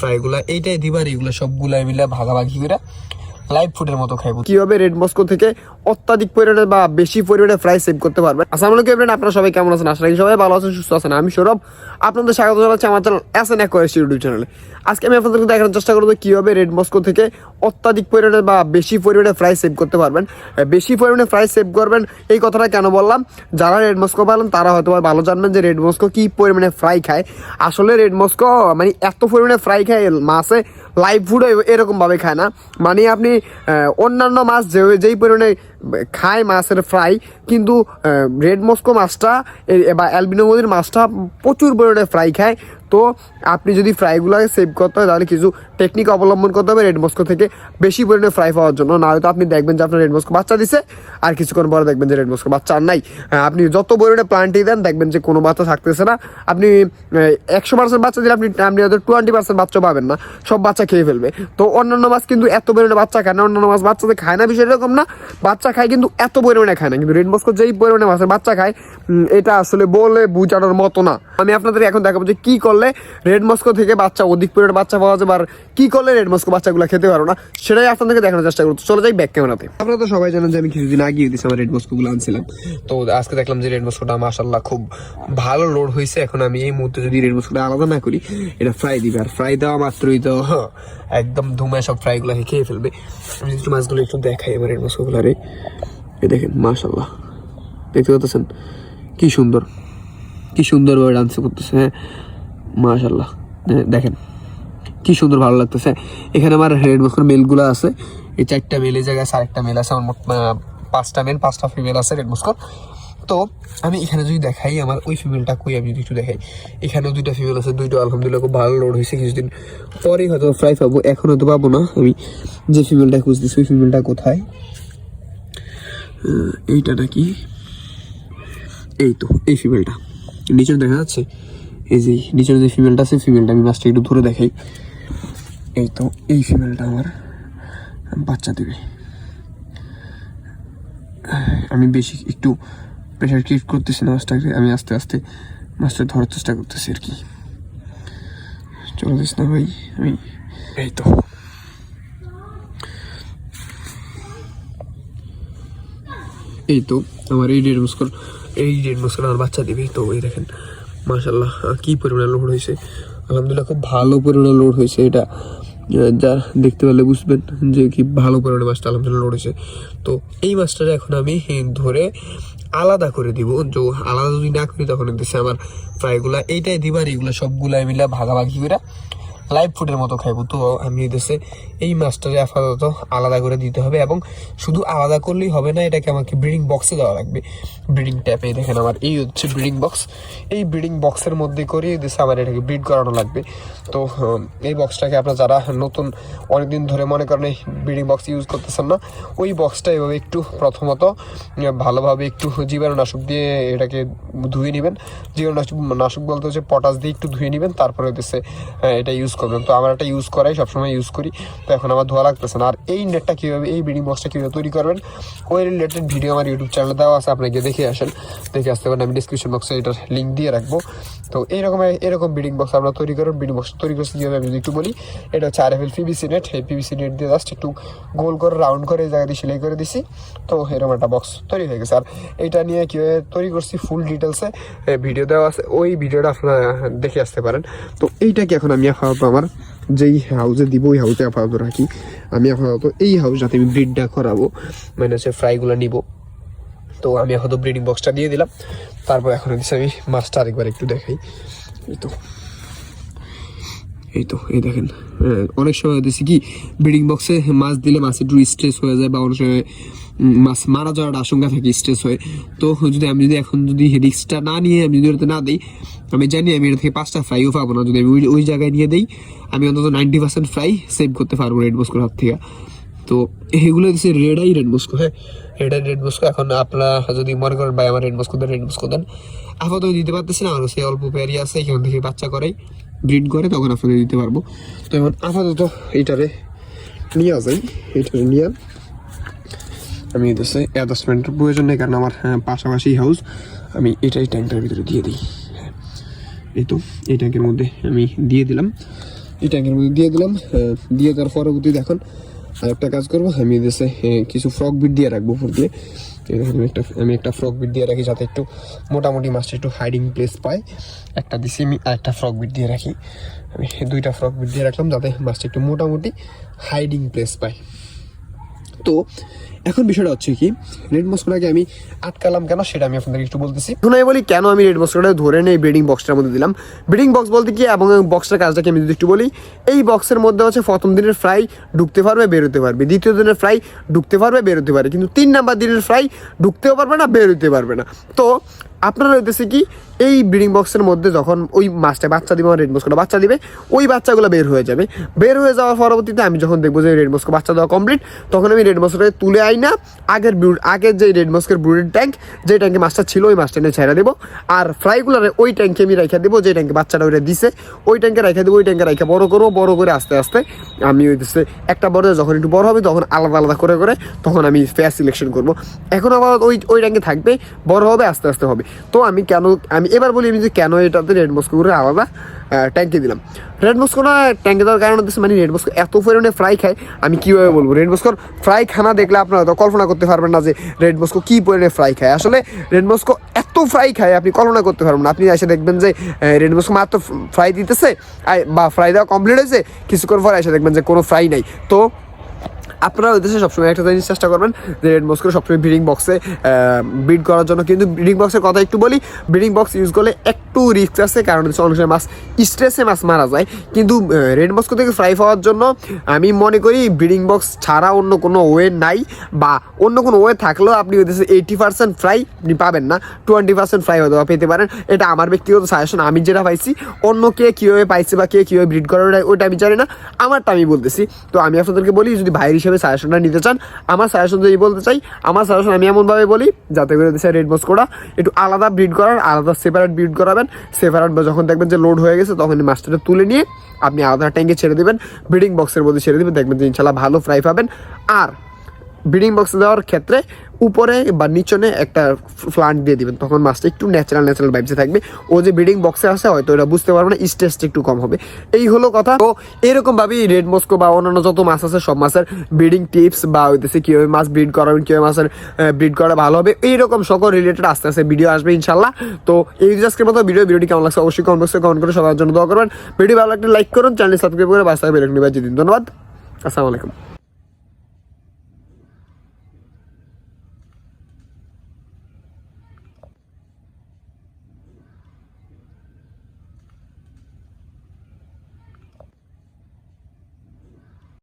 ফ্রাইগুলা এইটাই দিবার, এগুলো সবগুলা মিলে ভাগাভাগি করে লাইভ ফুডের মতো খাইব। কীভাবে রেড মস্কো থেকে অত্যাধিক পরিমাণে বা বেশি পরিমাণে ফ্রাই সেভ করতে পারবেন। আসসালামু আলাইকুম এভরিওয়ান আপনারা সবাই কেমন আছেন? আশা রাখি সবাই ভালো আছেন, সুস্থ আছেন। আমি সৌরভ। আপনাদের স্বাগত জানাচ্ছি আমার channel S N aquarist YouTube চ্যানেলে আজকে আমি আপনাদেরকে দেখানোর চেষ্টা করব কীভাবে রেড মস্কো থেকে অত্যাধিক পরিমাণে বা বেশি পরিমাণে ফ্রাই সেভ করতে পারবেন। বেশি পরিমাণে ফ্রাই সেভ করবেন, এই কথাটা কেন বললাম? যারা রেড মস্কো পালেন, তারা হয়তো ভালো জানবেন যে রেড মস্কো কি পরিমাণে ফ্রাই খায়। আসলে রেড মস্কো মানে এত পরিমাণে ফ্রাই খায়, মাছে লাইভ ফুড এরকম ভাবে খায় না। মানে আপনি অন্যান্য মাছ যে যেই পরিমাণে খায় মাছের ফ্রাই কিন্তু রেড মস্কো মাছটা বা অ্যালবিনো মাছটা প্রচুর পরিমাণে ফ্রাই খায়। তো আপনি যদি ফ্রাইগুলোকে সেভ করতে হয় তাহলে কিছু টেকনিক অবলম্বন করতে হবে রেড মস্কো থেকে বেশি পরিমাণে ফ্রাই পাওয়ার জন্য। না হয়তো আপনি দেখবেন যে আপনার রেড মস্কো বাচ্চা দিছে আর কিছুক্ষণ পরে দেখবেন যে রেড মস্কো বাচ্চা আর নাই। হ্যাঁ, আপনি যত পরিমাণে প্লান্টই দেন দেখবেন যে কোনো বাচ্চা থাকতেছে না। আপনি একশো পার্সেন্ট বাচ্চা দিলে আপনি আপনি হয়তো টোয়েন্টি পার্সেন্ট বাচ্চা পাবেন না। সব বাচ্চা খেয়ে ফেলবে। তো অন্যান্য মাছ কিন্তু এত পরিমাণে বাচ্চা খায় না। অন্যান্য মাছ বাচ্চাদের খায় না বিষয় এরকম না। বাচ্চা খায় কিন্তু এত পরিমাণে খায় না। কিন্তু রেড মস্কো যেই পরিমাণে মাছের বাচ্চা খায় এটা আসলে বলে বোঝানোর মতো না। আমি আপনাদের এখন দেখাবো যে কী করলে রেড মস্কো থেকে বাচ্চা, অধিক পরিমাণে বাচ্চা পাওয়া যাবে। আর কি করলে রেড মস্কো বাচ্চাগুলো খেতে পারো না, সেটাই আপনাদেরকে দেখানোর চেষ্টা করতে চলে যাই ব্যাক ক্যামেরাতে। আপনারা তো সবাই জানেন যে আমি কিছুদিন আগে দিয়েছি আমার রেড মস্কোগুলো আনছিলাম। তো আজকে দেখলাম যে রেড মস্কোটা মাসাল্লাহ খুব ভালো লোড হয়েছে। এখন আমি এই মুহূর্তে যদি রেড মস্কোটা আলাদা না করি, এটা ফ্রাই দিবে। আর ফ্রাই দেওয়া মাত্রই তো একদম ধুমায় সব ফ্রাইগুলোকে খেয়ে ফেলবে। আমি একটু মাছগুলো একটু দেখাই এবার রেড মস্কোগুলো রে এই দেখেন মাসাল্লাহ দেখতে পাচ্ছেন? কি সুন্দর। কি সুন্দরভাবে ডান্স করতেছে হ্যাঁ। মাশাল্লাহ দেখেন, কি সুন্দর ভালো লাগতেছে। এখানে আমার রেড মস্কোর মেলগুলো আছে। এই চারটা মেল, এই জায়গায় আরেকটা মেল আছে, আমার পাঁচটা মেল, পাঁচটা ফিমেল আছে রেড মস্কোর তো আমি এখানে যদি দেখাই, আমার ওই ফিমেলটা কই, আমি যদি একটু দেখাই। এখানেও দুইটা ফিমেল আছে, দুইটা আলহামদুলিল্লাহ খুব ভালো লোড হয়েছে। কিছুদিন পরেই হয়তো ফ্রাই পাবো এখন হয়তো পাবো না। আমি যে ফিমেলটা খুঁজতেছি, ওই ফিমেলটা কোথায়? এইটা নাকি? এই তো, এই ফিমেলটা। নিচে দেখা যাচ্ছে। এই যে, নিচের যে ফিমেলটা আছে ফিমেলটা আমি মাছটা একটু ধরে দেখাই। এই তো, এই ফিমেলটা আমার বাচ্চা দেবে। আমি বেশি একটু প্রেশার ক্রিয়েট করতেছি না মাছটাকে আমি আস্তে আস্তে মাছটা ধরার চেষ্টা করতেছি আর কি। চলে যাস না ভাই, আমি এই তো। এই তো, আমার এই ডেড মুস্কর এই ডেড মুস্কর আমার বাচ্চা দিবে তো, এই দেখেন। মাশাল্লাহ কী পরিমাণে লোড হয়েছে? আলহামদুলিল্লাহ খুব ভালো পরিমাণে লোড হয়েছে এটা। যা দেখতে পেলে বুঝবেন যে কি ভালো পরিমাণে মাছটা আলহামদুলিল্লাহ লোড হয়েছে। তো এই মাছটা এখন আমি ধরে আলাদা করে দিব। যে, আলাদা যদি না করি তখন দিচ্ছে আমার ফ্রাইগুলা এইটাই দিবার এগুলো সবগুলো মিলে ভাগাভাগি করে লাইভ ফুডের মতো খাইবো। তো আমি দেশে এই মাছটাকে আপাতত আলাদা করে দিতে হবে এবং শুধু আলাদা করলেই হবে না, এটাকে আমাকে ব্রিডিং বক্সে দেওয়া লাগবে। ব্রিডিং ট্যাপে দেখেন আমার, এই হচ্ছে ব্রিডিং বক্স এই ব্রিডিং বক্সের মধ্যে করে দেশে আমার এটাকে ব্রিড করানো লাগবে। তো এই বক্সটাকে আপনারা যারা নতুন অনেকদিন ধরে মনে করেন এই ব্রিডিং বক্স ইউজ করতেছেন না, ওই বক্সটা এভাবে একটু প্রথমত ভালোভাবে একটু জীবাণুনাশক দিয়ে এটাকে ধুয়ে নেবেন। জীবাণুনাশক নাশক বলতে হচ্ছে পটাশ দিয়ে একটু ধুয়ে নেবেন, তারপরে হচ্ছে এটা ইউজ করবেন। তো আমার একটা ইউজ করাই, সবসময় ইউজ করি। তো এখন আমার ধোয়া লাগতেছে না। আর এই নেটটা কীভাবে, এই ব্রিডিং বক্সটা কীভাবে তৈরি করবেন, ওই রিলেটেড ভিডিও আমার ইউটিউব চ্যানেলে দেওয়া আছে আপনাকে দেখে আসেন। দেখে আসতে পারেন, আমি ডিসক্রিপশন বক্সে এটার লিঙ্ক দিয়ে রাখব। তো এইরকম এরকম ব্রিডিং বক্স আমরা তৈরি করেন ব্রিডিং বক্স তৈরি করছি কীভাবে আমি যদি একটু বলি, এটা হচ্ছে R F L PVC net এই পিবিসি নেট দিয়ে জাস্ট একটু গোল করে রাউন্ড করে এই জায়গা দিয়ে সেলাই করে দিছি। তো এরকম একটা বক্স তৈরি হয়ে গেছে। আর এটা নিয়ে কীভাবে তৈরি করছি ফুল ডিটেলসে ভিডিও দেওয়া আছে। ওই ভিডিওটা আপনারা দেখে আসতে পারেন। তো এইটাকে এখন আমি আপাতত আমার যেই হাউসে দিব, ওই হাউসে আপাতত রাখি। আমি আপাতত এই হাউস যাতে আমি ব্রিডটা করাবো মানে হচ্ছে ফ্রাইগুলো নিব। তো আমি এখন ব্রিডিং বক্সটা দিয়ে দিলাম। তারপর এখন হচ্ছে আমি মাছটা আরেকবার একটু দেখাই। এই তো। এই তো, এই দেখেন। অনেক সময় দেখছি কি ব্রিডিং বক্সে মাছ দিলে মাছ একটু স্ট্রেস হয়ে যায় বা অনেক সময় মাছ মারা যাওয়ার আশঙ্কা থাকে স্ট্রেস হয়ে। তো যদি আমি যদি এখন যদি রিক্সটা না নিয়ে আমি যদি ওটাতে না দিই, আমি জানি আমি এটা থেকে পাঁচটা ফ্রাইও পাবো না। যদি আমি ওই জায়গায় নিয়ে দিই, আমি অন্তত নাইনটি পার্সেন্ট ফ্রাই সেভ করতে পারব রেড বস্কোর হাত থেকে। তো এগুলো হচ্ছে রেডাই রেড মস্কো হ্যাঁ? রেডাই রেড মস্কো এখন আপনারা যদি মনে করেন ভাই আমার রেড মস্কো দেন রেড মস্কো দেন আপাতত দিতে পারতেছি না আমার সেই অল্প পেয়ারি আছে এখান থেকে বাচ্চা করে ব্রিড করে তখন আপনাদের দিতে পারব। তো এখন আপাতত এইটারে নিয়ে যাই এইটারে নিয়ে আমি এদেশে অ্যাডজাস্টমেন্টের প্রয়োজন নেই কারণ আমার হ্যাঁ, পাশাপাশি হাউস আমি এটাই ট্যাঙ্কটার ভিতরে দিয়ে দিই। এই তো এই ট্যাঙ্কের মধ্যে আমি দিয়ে দিলাম। এই ট্যাঙ্কের মধ্যে দিয়ে দিলাম দিয়ে তার পরবর্তীতে এখন আরেকটা কাজ করব, আমি দেশে কিছু ফ্রক বিট দিয়ে রাখব উপর দিয়ে আমি একটা আমি একটা ফ্রক বিট দিয়ে রাখি যাতে একটু মোটামুটি মাছটা একটু হাইডিং প্লেস পায়। একটা দিছি আমি, আর একটা ফ্রক বিট দিয়ে রাখি। আমি দুইটা ফ্রক বিট দিয়ে রাখলাম যাতে মাছটা একটু মোটামুটি হাইডিং প্লেস পায়। তো এখন বিষয়টা হচ্ছে কি রেড মস্কোটাকে আমি আটকালাম কেন সেটা আমি আপনাদের একটু বলতেছি। এখন আমি বলি, কেন আমি রেড মস্কোটা ধরে নেই ব্রিডিং বক্সটার মধ্যে দিলাম? ব্রিডিং বক্স বলতে কি, এবং বক্সটার কাজটাকে আমি যদি একটু বলি, এই বক্সের মধ্যে হচ্ছে প্রথম দিনের ফ্রাই ঢুকতে পারবে, বেরোতে পারবে। দ্বিতীয় দিনের ফ্রাই ঢুকতে পারবে, বেরোতে পারবে। কিন্তু তিন নাম্বার দিনের ফ্রাই ঢুকতেও পারবে না, বেরোতে পারবে না। তো আপনারা হইতেছে কি, এই ব্রিডিং বক্সের মধ্যে যখন ওই মাছটা বাচ্চা দিবে রেড মস্কোটা বাচ্চা দিবে, ওই বাচ্চাগুলো বের হয়ে যাবে। বের হয়ে যাওয়ার পরবর্তীতে আমি যখন দেখব যে রেড মস্কো বাচ্চা দেওয়া কমপ্লিট তখন আমি রেড মস্কোটাকে তুলে আই না, আগের ব্রুড আগের যে রেড মস্কের ব্রুডের ট্যাঙ্ক যে ট্যাঙ্কে মাছটা ছিল, ওই মাছটা নিয়ে ছেড়ে দেবো। আর ফ্রাইগুলারে ওই ট্যাঙ্কে আমি রেখে দেবো, যে ট্যাঙ্কে বাচ্চাটা ওইটা দিছে, ওই ট্যাঙ্কে রেখে দেবো, ওই ট্যাঙ্কে রেখে বড় করব, বড় করে আস্তে আস্তে আমি হইতেছে একটা বড় যখন একটু বড় হবে, তখন আলাদা আলাদা করে করে তখন আমি ফেয়ার সিলেকশন করব। এখন আবার ওই ওই ট্যাঙ্কে থাকবে, বড় হবে, আস্তে আস্তে হবে। তো আমি কেন, আমি এবার বলি আমি যে কেন এটাতে রেড মস্কো করে আলাদা ট্যাঙ্কে দিলাম। রেড মস্কো না ট্যাঙ্কে দেওয়ার কারণ হচ্ছে মানে রেড মস্কো এত পরিমাণে ফ্রাই খায়, আমি কীভাবে বলব? রেড মস্কোর ফ্রাই খানা দেখলে আপনারা তো কল্পনা করতে পারবেন না যে রেড মস্কো কী পরিমাণে ফ্রাই খায়। আসলে রেড মস্কো এত ফ্রাই খায়, আপনি কল্পনা করতে পারবেন না। আপনি এসে দেখবেন যে রেড মস্কো মাত্র ফ্রাই দিতেছে বা ফ্রাই দেওয়া কমপ্লিট হয়েছে, কিছুক্ষণ পর এসে দেখবেন যে কোনো ফ্রাই নাই। তো আপনারা ওই দেশে সবসময় একটা জিনিস চেষ্টা করবেন যে রেড মস্কো সবসময় ব্রিডিং বক্সে ব্রিড করার জন্য। কিন্তু ব্রিডিং বক্সের কথা একটু বলি ব্রিডিং বক্স ইউজ করলে একটু রিস্ক আছে, কারণ হচ্ছে অনেক সময় মাছ স্ট্রেসে মাছ মারা যায়। কিন্তু রেড মস্কো থেকে ফ্রাই পাওয়ার জন্য আমি মনে করি ব্রিডিং বক্স ছাড়া অন্য কোনো ওয়ে নাই, বা অন্য কোনো ওয়ে থাকলেও আপনি ওই দেশে এইটি পার্সেন্ট ফ্রাই আপনি পাবেন না। টোয়েন্টি পার্সেন্ট ফ্রাই হয়তো পেতে পারেন। এটা আমার ব্যক্তিগত সাজেশন আমি যেটা পাইছি, অন্য কে কীভাবে পাইছে বা কে কীভাবে ব্রিড করে, ওটা আমি জানি না। আমারটা আমি বলতেছি। তো আমি আপনাদেরকে বলি, যদি ভাইয়ের সাজেশনটা নিতে চান, আমার সাজেশন যদি বলতে চাই, আমার সাজেশন আমি এমনভাবে বলি, যাতে করে দেশে রেড মস্কোটা একটু আলাদা ব্রিড করার, আলাদা সেপারেট ব্রিড করাবেন। সেপারেট যখন দেখবেন যে লোড হয়ে গেছে, তখন এই মাছটাকে তুলে নিয়ে আপনি আলাদা ট্যাঙ্কে ছেড়ে দেবেন ব্রিডিং বক্সের মধ্যে ছেড়ে দেবেন, দেখবেন যে ইনশাল্লাহ ভালো ফ্রাই পাবেন। আর ব্রিডিং বক্স দেওয়ার ক্ষেত্রে উপরে বা নিচনে একটা প্লান্ট দিয়ে দিবেন। তখন মাছটা একটু ন্যাচারাল ন্যাচারাল ভাইবসে থাকবে। ও যে ব্রিডিং বক্সে আসে হয়তো এটা বুঝতে পারবে না স্ট্রেসটা একটু কম হবে। এই হলো কথা। তো এরকম ভাবেই রেড মস্কো বা অন্যান্য যত মাছ আছে, সব মাছের ব্রিডিং টিপস বা হইতেছে কীভাবে মাছ ব্রিড করাবেন কীভাবে মাছের ব্রিড করা ভালো হবে, এইরকম সকল রিলেটেড আস্তে আস্তে ভিডিও আসবে ইনশাল্লাহ তো এই আজকের মতো ভিডিও ভিডিওটি কেমন লাগছে অবশ্যই কমেন্ট বক্সে কমেন্ট করে সবার জন্য দোয়া করবেন। ভিডিও ভালো লাগলে লাইক করুন চ্যানেল সাবস্ক্রাইব করে বাস্তায় বেরোক নিবাজি দিন। ধন্যবাদ। আসসালামু আলাইকুম।